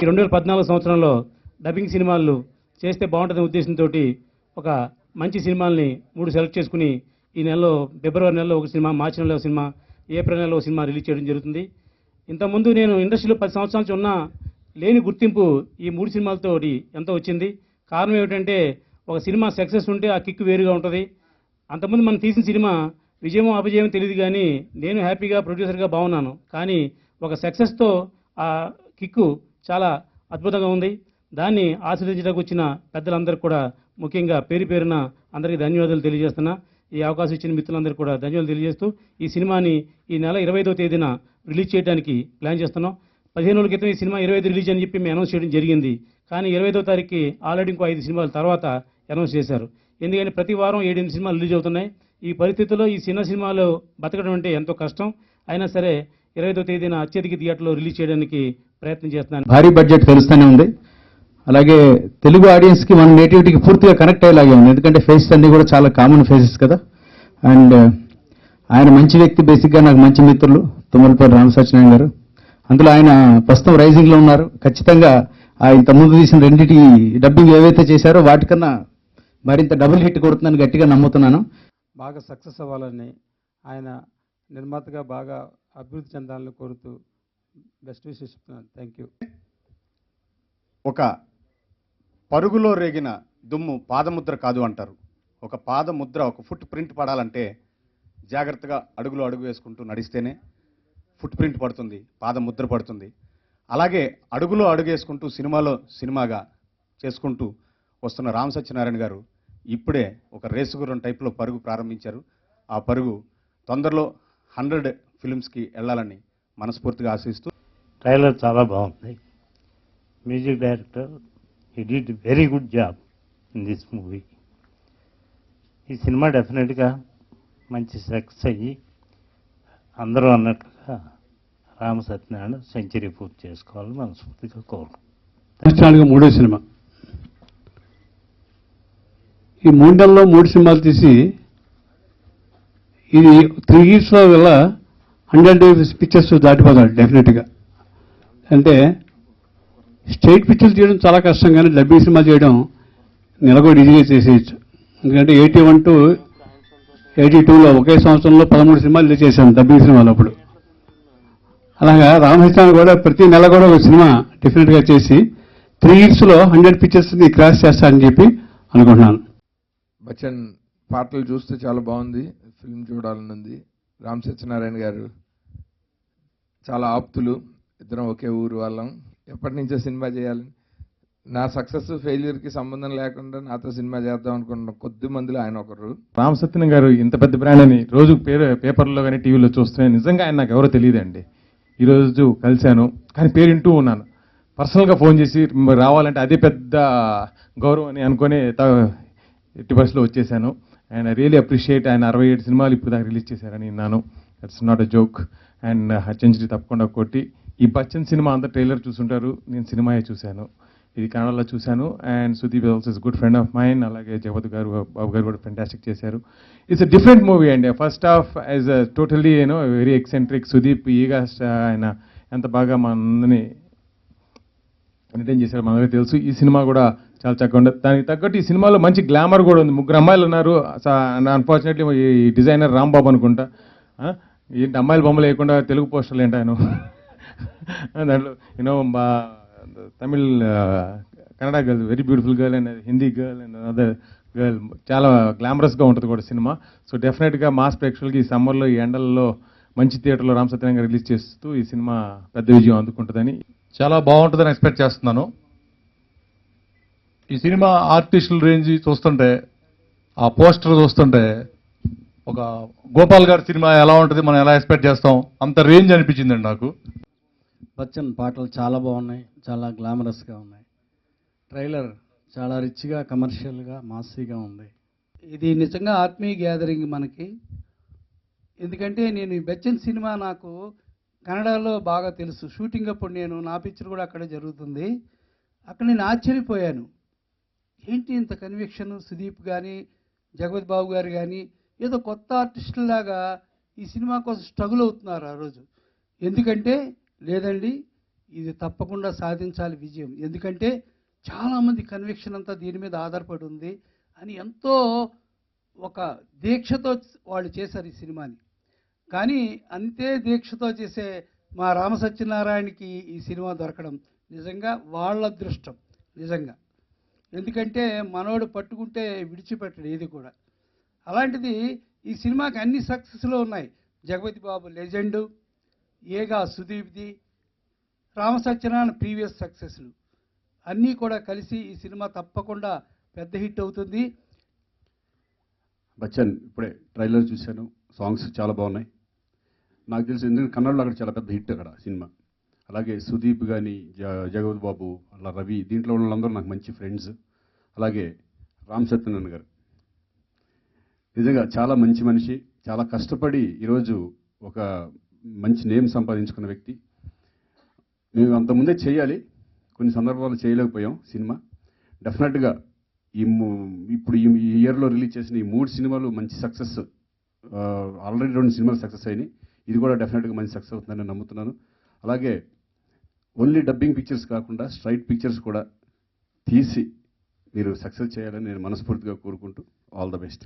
ఈ రెండు వేల పద్నాలుగు సంవత్సరంలో డబ్బింగ్ సినిమాలు చేస్తే బాగుంటుందనే ఉద్దేశంతో ఒక మంచి సినిమాల్ని మూడు సెలెక్ట్ చేసుకుని ఈ నెలలో ఫిబ్రవరి నెలలో ఒక సినిమా మార్చి నెలలో ఒక సినిమా ఏప్రిల్ నెలలో సినిమా రిలీజ్ చేయడం జరుగుతుంది. ఇంతకుముందు నేను ఇండస్ట్రీలో పది సంవత్సరాల నుంచి ఉన్నా లేని గుర్తింపు ఈ మూడు సినిమాలతో ఎంతో వచ్చింది. కారణం ఏమిటంటే ఒక సినిమా సక్సెస్ ఉంటే ఆ కిక్ వేరుగా ఉంటుంది. అంతకుముందు మనం తీసిన సినిమా విజయమో అపజయమో తెలియదు కానీ నేను హ్యాపీగా ప్రొడ్యూసర్గా బాగున్నాను. కానీ ఒక సక్సెస్తో ఆ కిక్కు చాలా అద్భుతంగా ఉంది. దాన్ని ఆస్వాదించడానికి వచ్చిన పెద్దలందరికీ కూడా ముఖ్యంగా పేరు పేరున అందరికీ ధన్యవాదాలు తెలియజేస్తున్నా. ఈ అవకాశం ఇచ్చిన మిత్రులందరికీ కూడా ధన్యవాదాలు తెలియజేస్తూ ఈ సినిమాని ఈ నెల ఇరవై తేదీన రిలీజ్ చేయడానికి ప్లాన్ చేస్తున్నాం. పదిహేను రోజుల క్రితం ఈ సినిమా ఇరవై ఐదు రిలీజ్ అని చెప్పి మేము అనౌన్స్ చేయడం జరిగింది. కానీ ఇరవైదో తారీఖుకి ఆల్రెడీ ఇంకో ఐదు సినిమాల తర్వాత అనౌన్స్ చేశారు. ఎందుకంటే ప్రతి వారం ఏడెనిమిది సినిమాలు రిలీజ్ అవుతున్నాయి. ఈ పరిస్థితుల్లో ఈ చిన్న సినిమాలు బతకడం అంటే ఎంతో కష్టం. అయినా సరే ఇరవై ఐదో తేదీన అత్యధిక థియేటర్లో రిలీజ్ చేయడానికి ప్రయత్నం చేస్తున్నాను. భారీ బడ్జెట్ తెలుస్తూనే ఉంది. అలాగే తెలుగు ఆడియన్స్కి మన నేటివిటీకి పూర్తిగా కనెక్ట్ అయ్యేలాగే ఉంది. ఎందుకంటే ఫేసెస్ అన్ని కూడా చాలా కామన్ ఫేసెస్ కదా. అండ్ ఆయన మంచి వ్యక్తి బేసిక్గా నాకు మంచి మిత్రులు తుమ్మలపల్లి రామ సత్యనారాయణ గారు. అందులో ఆయన ప్రస్తుతం రైజింగ్లో ఉన్నారు. ఖచ్చితంగా ఆ ఇంత ముందు తీసిన రెండింటి డబ్బింగ్ ఏవైతే చేశారో వాటికన్నా మరింత డబుల్ హిట్ కొడుతుందని గట్టిగా నమ్ముతున్నాను. బాగా సక్సెస్ అవ్వాలని ఆయన నిర్మాతగా బాగా అభివృద్ధి చెందాలని కోరుతూ బెస్ట్ విషెస్ చెప్తున్నాను. థ్యాంక్ యూ ఒక పరుగులో రేగిన దుమ్ము పాదముద్ర కాదు అంటారు. ఒక పాదముద్ర ఒక ఫుట్ ప్రింట్ పడాలంటే జాగ్రత్తగా అడుగులో అడుగు వేసుకుంటూ నడిస్తేనే ఫుట్ ప్రింట్ పడుతుంది పాదముద్ర పడుతుంది. అలాగే అడుగులో అడుగు వేసుకుంటూ సినిమాలో సినిమాగా చేసుకుంటూ వస్తున్న రామ్ సత్యనారాయణ గారు ఇప్పుడే ఒక రేసుగురం టైప్లో పరుగు ప్రారంభించారు. ఆ పరుగు తొందరలో హండ్రెడ్ ఫిల్మ్స్కి వెళ్ళాలని మనస్ఫూర్తిగా ఆశిస్తూ ట్రైలర్ చాలా బాగుంది. Music director he did very good job in this movie ఈ సినిమా డెఫినెట్గా మంచి సక్సెస్ అయ్యి అందరూ అన్నట్లుగా రామ సత్యనారాయణ సెంచరీ పూర్తి చేసుకోవాలని మనస్ఫూర్తిగా సంవత్సరాలుగా మూడో సినిమా. ఈ మూడు నెలల్లో మూడు సినిమాలు తీసి ఇది త్రీ ఇయర్స్లో వల్ల హండ్రెడ్ పిక్చర్స్ దాటిపోతాడు డెఫినెట్గా. అంటే స్టేట్ పిక్చర్లు చేయడం చాలా కష్టం కానీ డబ్బింగ్ సినిమా చేయడం నెలకొకటి ఈజీగా చేసేయచ్చు. ఎందుకంటే ఎయిటీ వన్ టు ఎయిటీ టూలో ఒకే సంవత్సరంలో పదమూడు సినిమాలు చేశాను డబ్బింగ్ సినిమాలు అప్పుడు అలాగా రామకృష్ణ కూడా ప్రతి నెల కూడా ఒక సినిమా డెఫినెట్గా చేసి త్రీ ఇయర్స్లో హండ్రెడ్ పిక్చర్స్ని క్రాస్ చేస్తానని చెప్పి అనుకుంటున్నాను. బచ్చన్ పాటలు చూస్తే చాలా బాగుంది ఫిల్మ్ చూడాలనుంది. రామ్ సత్యనారాయణ గారు చాలా ఆప్తులు. ఇద్దరం ఒకే ఊరు వాళ్ళం. ఎప్పటి నుంచో సినిమా చేయాలని నా సక్సెస్ ఫెయిల్యూర్కి సంబంధం లేకుండా నాతో సినిమా చేద్దాం అనుకున్న కొద్ది మందిలో ఆయన ఒకరు. రామ్ సత్యన్ గారు ఇంత పెద్ద బ్రాండ్ అని రోజు పేరు పేపర్లో కానీ టీవీలో చూస్తున్నాయి నిజంగా ఆయన నాకు ఎవరో తెలియదండి. ఈరోజు కలిశాను కానీ పేరు వింటూ ఉన్నాను. పర్సనల్గా ఫోన్ చేసి "మరి రావాలంటే అదే పెద్ద గౌరవం అని అనుకొని ఎట్టి బస్సులో వచ్చేసాను. అండ్ ఐ రియలీ అప్రిషియేట్ ఆయన అరవై ఏడు సినిమాలు ఇప్పుడు దాకా రిలీజ్ చేశారని విన్నాను. That's not a joke and century తప్పకుండా కొట్టి ఈ బచ్చన్ సినిమా అంతా ట్రైలర్ చూసుంటారు. నేను సినిమాయే చూశాను. ఇది కన్నడలో చూశాను. And Sudeep also is good friend of mine అలాగే జగత్ గారు బాబు గారు కూడా ఫెంటాస్టిక్ చేశారు. ఇట్స్ అ డిఫరెంట్ మూవీ అండి. First half as a totally you know very eccentric Sudeep Eega ఆయన ఎంత బాగా మనందరినీ ఎంటర్టైన్ చేశారు మనకు తెలుసు. ఈ సినిమా కూడా చాలా చక్కగా ఉండదు దానికి తగ్గట్టు ఈ సినిమాలో మంచి గ్లామర్ కూడా ఉంది. ముగ్గురు అమ్మాయిలు ఉన్నారు. అన్ఫార్చునేట్లీ ఈ డిజైనర్ రాంబాబు అనుకుంటా. ఏంటి అమ్మాయిల బొమ్మలు వేయకుండా తెలుగు పోస్టర్లు ఏంటి ఆయన? దాంట్లో you know Tamil Kannada girl very beautiful girl and Hindi girl and other girl చాలా గ్లామరస్గా ఉంటుంది కూడా సినిమా. సో డెఫినెట్గా మాస్ ప్రేక్షకులకి ఈ సమ్మర్లో ఈ ఎండల్లో మంచి థియేటర్లో రామ్ సత్యనారాయణ రిలీజ్ చేస్తూ ఈ సినిమా పెద్ద విజయం అందుకుంటుందని. చాలా బాగుంటుందని ఎక్స్పెక్ట్ చేస్తున్నాను. ఈ సినిమా ఆర్టిస్టుల రేంజ్ చూస్తుంటే ఆ పోస్టర్ చూస్తుంటే ఒక గోపాల్ గారి సినిమా ఎలా ఉంటుంది మనం ఎలా ఎక్స్పెక్ట్ చేస్తాం అంత రేంజ్ అనిపించిందండి నాకు. బచ్చన్ పాటలు చాలా బాగున్నాయి చాలా గ్లామరస్గా ఉన్నాయి. ట్రైలర్ చాలా రిచ్గా కమర్షియల్గా మాసీగా ఉంది. ఇది నిజంగా ఆత్మీయ గ్యాదరింగ్ మనకి. ఎందుకంటే నేను ఈ బచ్చన్ సినిమా నాకు కన్నడలో బాగా తెలుసు. షూటింగ్ అప్పుడు నేను నా పిక్చర్ కూడా అక్కడే జరుగుతుంది. అక్కడ నేను ఆశ్చర్యపోయాను. ఏంటి ఇంత కన్విక్షన్ సుదీప్ కానీ జగవత్ బాబు గారు కానీ ఏదో కొత్త ఆర్టిస్టులాగా ఈ సినిమా కోసం స్ట్రగుల్ అవుతున్నారు ఆ రోజు. ఎందుకంటే లేదండి ఇది తప్పకుండా సాధించాలి విజయం. ఎందుకంటే చాలామంది కన్విక్షన్ అంతా దీని మీద ఆధారపడి ఉంది అని ఎంతో ఒక దీక్షతో వాళ్ళు చేశారు ఈ సినిమాని. కానీ అంతే దీక్షతో చేసే మా రామసత్యనారాయణకి ఈ సినిమా దొరకడం నిజంగా వాళ్ళ అదృష్టం. నిజంగా. ఎందుకంటే మనోడు పట్టుకుంటే విడిచిపెట్టడు ఏది కూడా. అలాంటిది ఈ సినిమాకి అన్ని సక్సెస్లో ఉన్నాయి. జగపతి బాబు లెజెండు ఏగా సుదీప్ది రామసత్యనారాయణ ప్రీవియస్ సక్సెస్లు అన్నీ కూడా కలిసి ఈ సినిమా తప్పకుండా పెద్ద హిట్ అవుతుంది. బచ్చన్ ఇప్పుడే ట్రైలర్ చూశాను. సాంగ్స్ చాలా బాగున్నాయి. నాకు తెలిసి ఎందుకంటే కన్నడలో అక్కడ చాలా పెద్ద హిట్ అక్కడ సినిమా. అలాగే సుదీప్ కానీ జగవత్ బాబు అలా రవి దీంట్లో ఉన్న వాళ్ళందరూ నాకు మంచి ఫ్రెండ్స్ అలాగే రామ్ సత్యనారాయణ గారు. నిజంగా చాలా మంచి మనిషి. చాలా కష్టపడి ఈరోజు ఒక మంచి నేమ్ సంపాదించుకున్న వ్యక్తి. మేము అంతకుముందే చేయాలి. కొన్ని సందర్భాలు చేయలేకపోయాం సినిమా. డెఫినెట్గా ఈ ఇప్పుడు ఈ ఇయర్లో రిలీజ్ చేసిన ఈ మూడు సినిమాలు మంచి సక్సెస్ ఆల్రెడీ రెండు సినిమాలు సక్సెస్ అయినాయి. ఇది కూడా డెఫినెట్గా మంచి సక్సెస్ అవుతుందని నమ్ముతున్నాను. అలాగే ఓన్లీ డబ్బింగ్ పిక్చర్స్ కాకుండా స్ట్రైట్ పిక్చర్స్ కూడా తీసి మీరు సక్సెస్ చేయాలని నేను మనస్ఫూర్తిగా కోరుకుంటూ ఆల్ ద బెస్ట్.